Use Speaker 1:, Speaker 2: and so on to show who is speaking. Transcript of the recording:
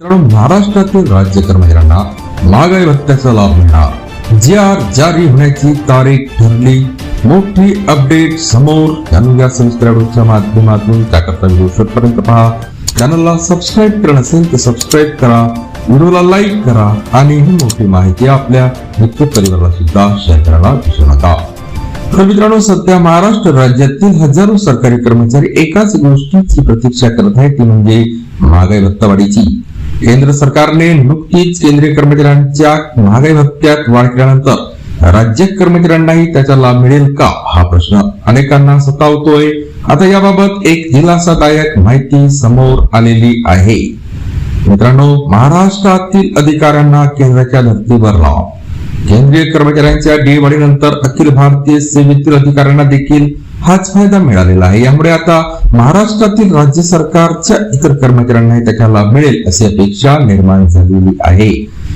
Speaker 1: मित्रांनो महाराष्ट्रातील राज्य कर्मचाऱ्यांना महागाई भत्त्याचा लाभ मिळणार. जी आर जारी होण्याची तारीख ठरली. मोठी अपडेट समोर. जाणून सबस्क्राईबरच्या माध्यमातून त्याकरता व्हिडिओ शेवटपर्यंत पहा. चॅनलला सबस्क्राईब करणं असेल तर सबस्क्राईब करा. व्हिडिओला लाईक करा आणि ही मोठी माहिती आपल्या मित्र परिवाराला सुद्धा शेअर करायला विसरू नका. तर मित्रांनो सध्या महाराष्ट्र राज्यातील हजारो सरकारी कर्मचारी एकाच गोष्टीची प्रतीक्षा करत आहेत ती म्हणजे महागाई भत्तावाढीची. केंद्र सरकारने नुकतीच केंद्रीय कर्मचाऱ्यांच्या महागाई भत्त्यात वाढ केल्यानंतर राज्य कर्मचाऱ्यांनाही त्याचा लाभ मिळेल का हा प्रश्न अनेकांना सतावतोय. आता याबाबत एक दिलासादायक माहिती समोर आलेली आहे. मित्रांनो महाराष्ट्रातील अधिकाऱ्यांना केंद्राच्या धर्तीवर लाव. केंद्रीय कर्मचाऱ्यांच्या डी वाढीनंतर अखिल भारतीय सेवेतील अधिकाऱ्यांना देखील हाच फायदा मिळालेला आहे. यामुळे आता महाराष्ट्रातील राज्य सरकारच्या इतर कर्मचाऱ्यांनाही त्याचा लाभ मिळेल अशी अपेक्षा निर्माण झालेली आहे.